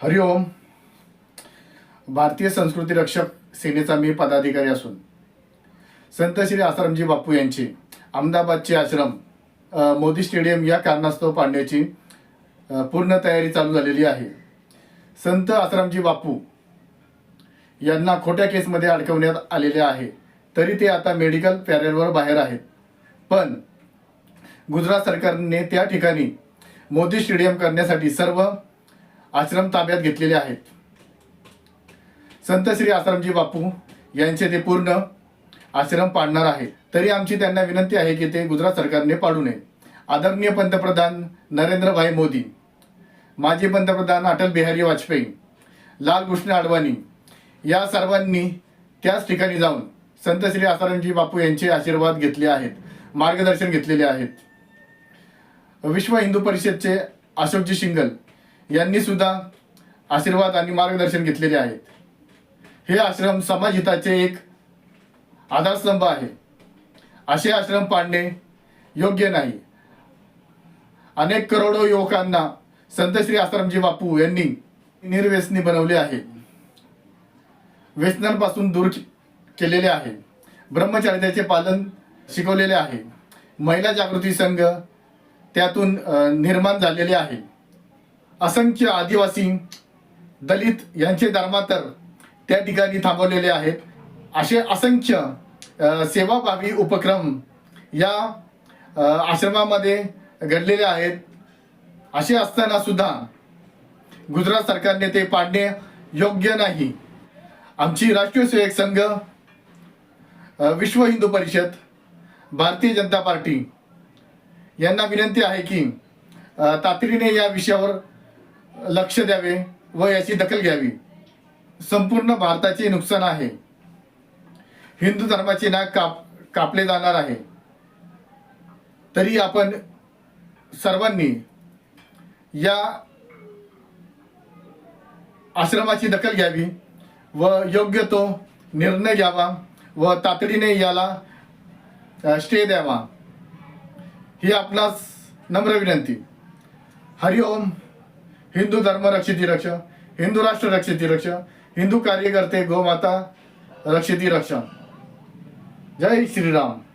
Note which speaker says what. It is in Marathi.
Speaker 1: हरिओम भारतीय संस्कृती रक्षक सेनेचा मी पदाधिकारी असून संत श्री आसारामजी बापू यांचे अहमदाबादचे आश्रम मोदी स्टेडियम या कारणास्तव पाडण्याची पूर्ण तयारी चालू झालेली आहे. संत आसारामजी बापू यांना खोट्या केसमध्ये अडकवण्यात आलेले आहे. तरी ते आता मेडिकल पॅरेलवर बाहेर आहेत. पण गुजरात सरकारने त्या ठिकाणी मोदी स्टेडियम करण्यासाठी सर्व आश्रम ताब्यात घेतलेले आहेत. संत श्री आश्रमजी बापू यांचे ते पूर्ण आश्रम पाडणार आहे तरी आमची त्यांना विनंती आहे की ते गुजरात सरकारने पाडू नये. आदरणीय पंतप्रधान नरेंद्रभाई मोदी माजी पंतप्रधान अटल बिहारी वाजपेयी लालकृष्ण अडवाणी या सर्वांनी त्याच ठिकाणी जाऊन संत श्री आसारामजी बापू यांचे आशीर्वाद घेतले आहेत मार्गदर्शन घेतलेले आहेत. विश्व हिंदू परिषदचे अशोकजी शिंगल यांनी सुद्धा आशीर्वाद आणि मार्गदर्शन घेतलेले आहेत. हे आश्रम समाजहिताचे एक आधारस्तंभ आहे. असे आश्रम पाडणे योग्य नाही. अनेक करोडो युवकांना संत श्री आश्रमजी बापू यांनी निर्व्यसनी बनवले आहे. व्यसनांपासून दूर केलेले आहे. ब्रह्मचार्याचे पालन शिकवलेले आहे. महिला जागृती संघ त्यातून निर्माण झालेले आहे. असंख्य आदिवासी दलित यांचे धर्मांतर त्या ठिकाणी थांबवलेले आहेत. असे असंख्य सेवाभावी उपक्रम या आश्रमामध्ये घडलेले आहेत. असे असताना सुद्धा गुजरात सरकारने ते पाडणे योग्य नाही. आमची राष्ट्रीय सेवक संघ विश्व हिंदू परिषद भारतीय जनता पार्टी यांना विनंती आहे की तातडीने या विषयावर लक्ष द्यावे व याची दखल घ्यावी. संपूर्ण भारताचे नुकसान आहे. हिंदू धर्माचे नाक काप कापले जाणार आहे. तरी आपण सर्वांनी या आश्रमाची दखल घ्यावी व योग्य तो निर्णय घ्यावा व तातडीने याला स्टे द्यावा. ही आपणास नम्र विनंती. हरिओम. हिंदू धर्म रक्षिती रक्ष हिंदू राष्ट्र रक्षिती रक्ष हिंदू कार्यकर्ते गोमाता रक्षिती रक्षा. जय श्रीराम.